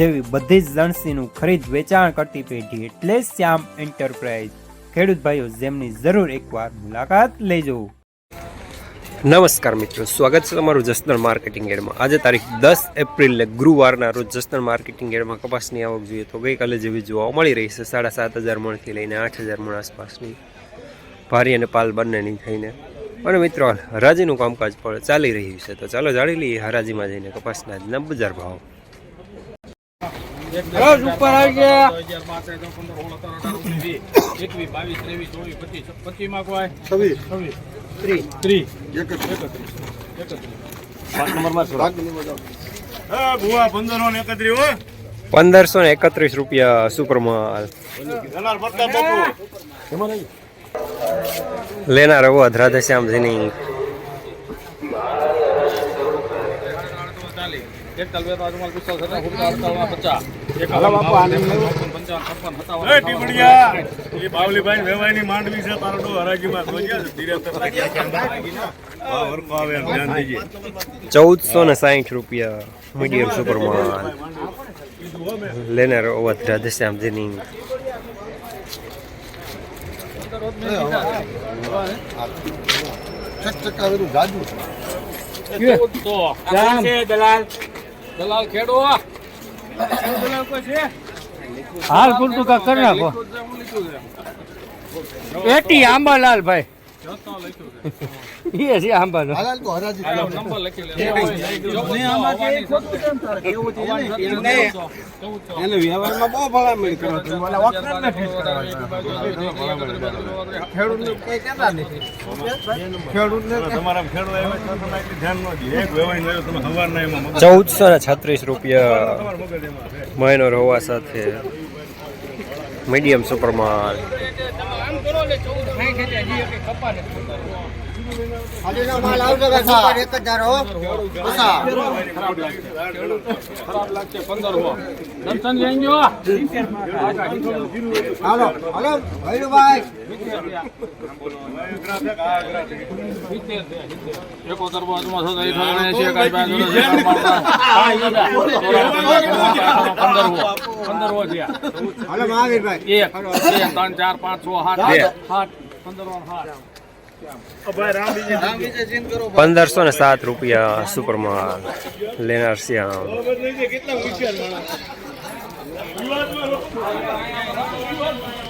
જેવી બધી જ લણસીનું ખરીદ વેચાણ કરતી પેઢી એટલે શ્યામ એન્ટરપ્રાઇઝ. ખેડૂત ભાઈઓ, જેમની જરૂર એકવાર મુલાકાત લેજો. નમસ્કાર મિત્રો, સ્વાગત છે તમારું જસનલ માર્કેટિંગ એડમાં. આજે તારીખ દસ એપ્રિલે, ગુરુવારના રોજ જસનલ માર્કેટિંગ એડમાં કપાસની આવક જોઈએ તો ગઈકાલે જેવી જોવા મળી રહી છે. સાડા સાત હજાર મણથી લઈને આઠ હજાર મણ આસપાસની ભારી અને પાલ બંનેની થઈને. અને મિત્રો, હરાજીનું કામકાજ પણ ચાલી રહ્યું છે. તો ચાલો જાણી લઈએ હરાજીમાં જઈને કપાસના આજના બજાર ભાવ. એકવીસ બાવીસ ત્રેવીસ ચોવીસ પચીસ પચીસમાં કોઈ? છવ્વીસ. ત્રીસ. ભુવા પંદરો ને એકત્રી હો. પંદરસો ને એકત્રીસ રૂપિયા સુપરમાલ લેનાર અવધ રાધેશ્યામજીની પિસ્તાલીસ પચાસ. બાવલીભાઈ માંડવી છે તારો ડો હરાજીમાં ચૌદસો ને સાહીઠ રૂપિયા મીડિયમ સુપરમાં લેનાર અવધ રાધેશ્યામજીની છે દલાલ ગાજુ ખેડો દલાલ. કોઈ ખેડો હાલ પૂરતું કા કરી નાખો. એટી આંબાલાલ ભાઈ. એ છે આંબાનો હાલો, નંબર લખી લે. તમારા ખેડૂત આવ્યા તો તમે એટલી ધ્યાન ન દે એક વેવાઈ નો તમે સવારના એમાં મગજ ચૌદસો ને છત્રીસ રૂપિયા તમારા મગજ એમાં છે મહિનો રવા સાથે મીડિયમ સુપરમાલ ખરાબ લાગશે પંદર હો દર્શન લઈ ગયો એકોતેર બાજુમાં થતા એ ઠગણે છે. કાંઈ બાજુ નથી. પંદર હો થયા એક બે ત્રણ ચાર પાંચ છ સાત બે. સાત પંદર હો. સાત પંદરસો ને સાત રૂપિયા સુપરમાલ લેનાર શ્યામ હાલો પંદર હો છે ચાર પાંચ સાત પંદરસો ને સાત રૂપિયા બાર તેર શ્યામ પંદર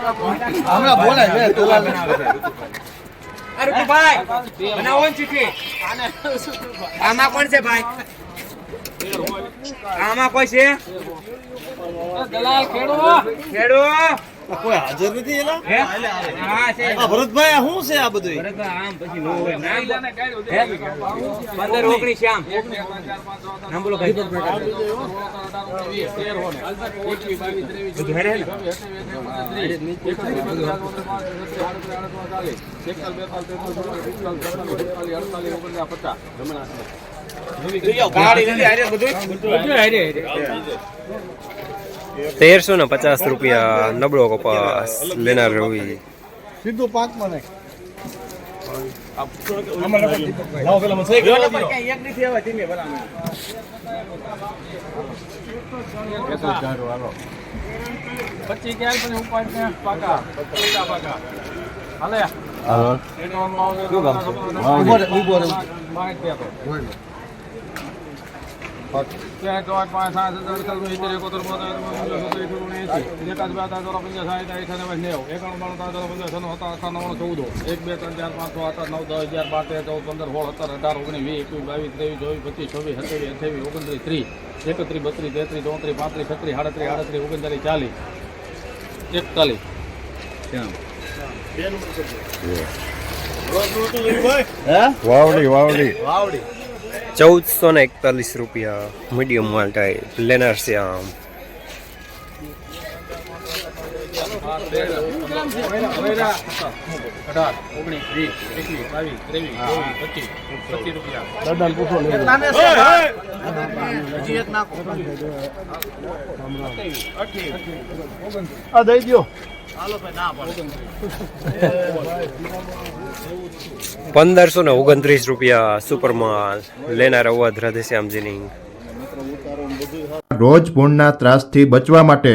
એને. અડાડ હા, ભલે ભલે બત્રીસ નો. શ્યામ આમાં કોણ છે ભાઈ આમાં કોઈ છે દલાલ ખેડો ખેડો કોઈ હાજર નથી એલા હા? આ ભરતભાઈ શું છે આ બધું આમ પછી નો હોય. નામ પંદર ઓગણીસ શ્યામ નામ બોલો ભાઈ. ગાડી નથી હારે બધું તેરસો ને પચાસ રૂપિયા નબળો કપાસ લેનાર રવિ. સીધું પાંચમાં નાખ એક નથી આવે ધીમે બરાબર પચીસ ક્યાં પછી ઉપાડ ને પાકા પચાસ પાકા હાલે શું કામ છે ઊભો રહે, ઊભો રહે. બાઈટ બે તો. પાક. ત્યાં તો આઠ પાંચ સાત હજાર અડતાલીસ સિત્તેર એકોતેર બોતેર સત્તર અઠ્યાવીસ એસી એકાદ બે ત્રણ ચોરા પંચાસ સાઠ અઠાણું નેવું એકાણું બાણું ત્રણ ચોરા ચૌદો એક બે ત્રણ ચાર પાંચ છ આઠ નવ દસ અગિયાર બાર તેર ચૌદ પંદર સોળ સત્તર અઢાર ઓગણીસ વીસ એકવીસ બાવીસ ત્રેવીસ ચોવીસ પચીસ છવ્વીસ સત્યાવીસ અઠ્યાવીસ ઓગણત્રીસ ત્રીસ એકત્રીસ બત્રીસ તેત્રીસ ચોત્રીસ પાંત્રીસ છત્રીસ સાડત્રીસ આડત્રીસ ઓગણચાલીસ ચાલીસ એકતાલીસ વાવડી વાવડી ચૌદસો ને એકતાલીસ રૂપિયા મીડિયમ ટાઈપ લેનાર શ્યામ પંદરસો ને ઓગણત્રીસ રૂપિયા સુપર માલ લેનાર અવધ રાધેશ્યામજીની રોજ પૂર્ણના ત્રાસથી બચવા માટે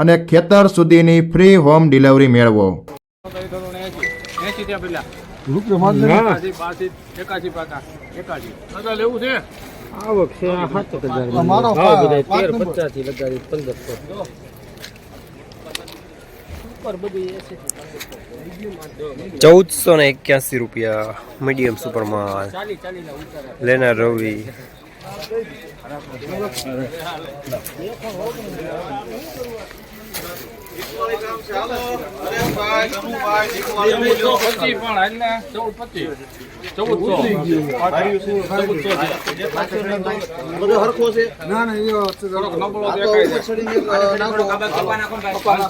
અને ખેતર સુધીની ફ્રી હોમ ડિલિવરી મેળવો. ચૌદસો ને એક્યાસી રૂપિયા મીડિયમ સુપર માલ લેનાર રવિ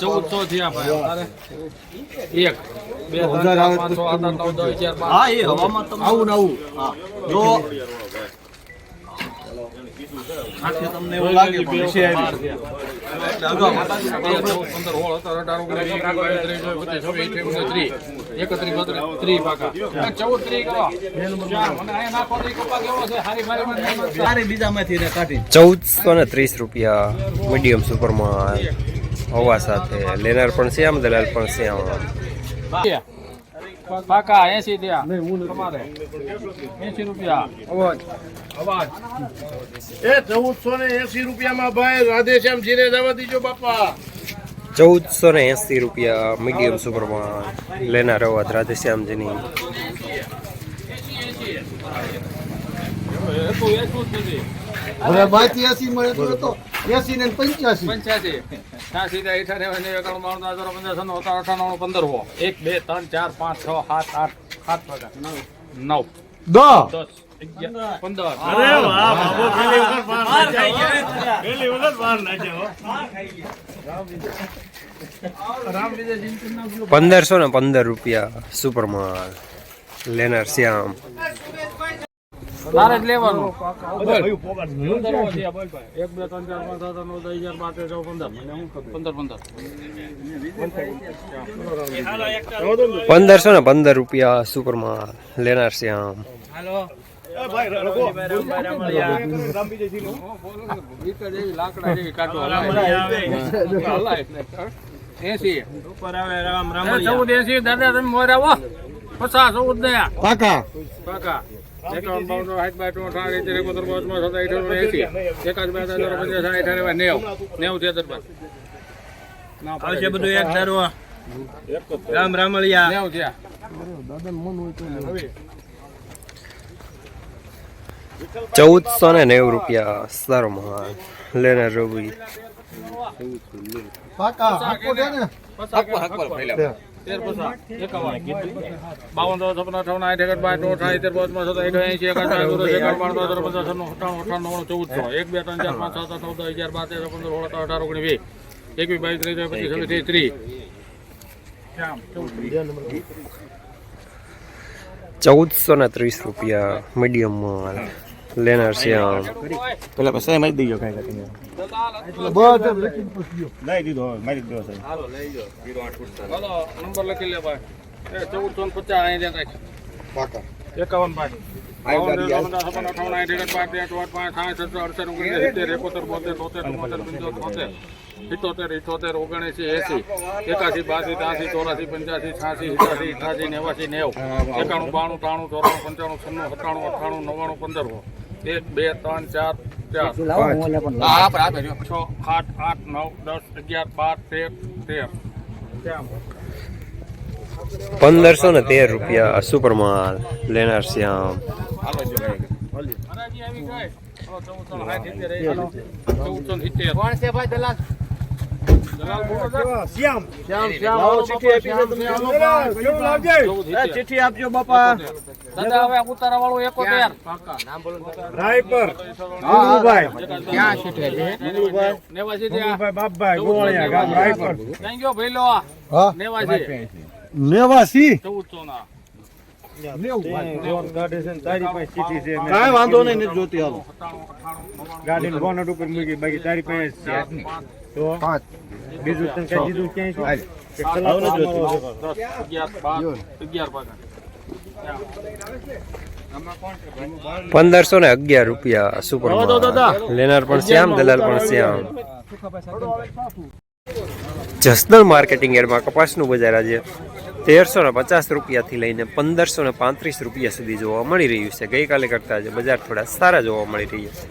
ચૌદસો તો થયા ભાઈ. એક બે હજાર હવામાં તમે આવું આવું. જો તમને એવું લાગે ચૌદસો ને ત્રીસ રૂપિયા મીડિયમ સુપર માલ હવા સાથે. લેનાર પણ શ્યામ દલાલ પણ શ્યામ. પાકા એસી દયા તમારે. એસી રૂપિયા. અવાજ. અવાજ. એ ચૌદસો ને એસી રૂપિયામાં ભાઈ રાધેશ્યામ જીને જવા દીજો બાપા. ચૌદસો ને એંસી રૂપિયા મીડિયમ સુપરમાં લેનાર અવાજ રાધેશ્યામજીની. હવે બાકી એસી મળે તો તો એસી ને પંચ્યાસી. પંચ્યાસી. છ્યાસી ત્યાં અઠાણું નેવું એકાણું બાણું ચોરા પંદર અઠાણું પંદર હો. એક બે ત્રણ ચાર પાંચ છ સાત આઠ સાત નવ. દસ. દસ. પંદર. અરે વાહ બાપુ પેલી વખત બહાર નાખ્યા હો. પેલી વખત બહાર નાખ્યા પંદરસો ને પંદર રૂપિયા સુપર માલ. લેનાર શ્યામ. તારે જ લેવાનું. એક બે ત્રણ ચાર પાંચ સાત નવ દસ હજાર બાર તેર ચૌદ પંદર. પંદર પંદર. પંદરસો ને પંદર રૂપિયા સુપર માલ લેનાર છે આમ. હાલો. રખો. ઈંટો જેવી લાકડા જેવી કાઢો હલાય. એટલે. એસી. એ ચૌદ એસી. દાદા તમે મોર આવો. પચાસ ચૌદ પાકા? પાકા. કાકા એકાવન બાવન સાઠ એકોતેર પાંચમાં એસી. એકાદ બે નેવું. નેવું તેતર આવશે બધું એક ધારો. રામ રામળિયા નેવું થયા ચૌદસો ને નેવું રૂપિયા સારો મહાન લેનાર ને? તેર પચાસ એકાવન. બાવન દસ છપ્પન અઠાવન આઠ બાર ત્રણ સાઠ તેર પાંચમાં સત્તર અઠાવન એસી બાર બાર તેર પચાસ છન્નું અઠાણું નવ ચૌદ ચૌદસો એક બે ત્રણ ચાર પાંચ સાત આઠ નવ દસ અગિયાર બાર તેર પંદર સોળ અઢાર ઓગણીસ વીસ. એકવીસ બાવીસ ત્રીસ પચીસ છવ્વીસ ત્રીસ. ચૌદસો ને ત્રીસ રૂપિયા મીડિયમ લેનાર શ્યામ પેલા પછી મારી દીજો કાંઈ કાંઈ બધા લખીને પૂછજો લાવી દીધો મારી દીધો સાહેબ હાલો નંબર લખી લે ભાઈ. એ પચાસ અહીં દે રાખ. એકાવન પાંચ, સિત્તોતેર, ઇઠોતેર, ઓગણસી એસી એકાસી, બાસી, ત્યાસી, ચોરાસી, પંચ્યાસી, છ્યાસી, સિત્યાસી, અઠ્યાસી, નેવાસી, નેવું, એકાણું, બાણું, ત્રાણું, ચોરાણું, પંચાણું, છન્નું, સત્તાણું, અઠાણું નવ્વાણું, પંદર એક બે ત્રણ ચાર ચાર. છ આઠ આઠ નવ દસ અગિયાર બાર તેર તેર. પંદરસો ને તેર રૂપિયા સુપર માલ લેનાર શ્યામ. હરાજી આવી ગઈ ચૌદસો સિત્તેર શ્યામ. શ્યામ, શ્યામ, ચિઠ્ઠી આપી છે તમને. કેવું લાવજે ચૌદ ચિઠ્ઠી આપજો બાપા. દાદા હવે ઉતારા વાળું એકોતેર રાયપર. મંગુભાઈ ક્યાં છે નેવાસી થયા. બાપભાઈ ગોવાળિયા ગામ રાયપર. ક્યાં ગયો ભઈલો? હા. નેવાસી? નેવાસી ચૌદસો ના કાંઈ વાંધો નહીં જોતી હાલો. ગાડી બોનટ ઉપર મૂકી બાકી તારી પાસે બીજું કઈ દીધું ક્યાંય પંદરસો ને અગિયાર રૂપિયા સુપર લેનાર પણ શ્યામ દલાલ પણ શ્યામ. જસદણ માર્કેટિંગ એરમાં કપાસનું બજાર આજે તેરસો ને પચાસ રૂપિયાથી લઈને પંદરસો ને પાંત્રીસ રૂપિયા સુધી જોવા મળી રહ્યું છે. ગઈકાલે કરતાં આજે બજાર થોડા સારા જોવા મળી રહ્યા છે.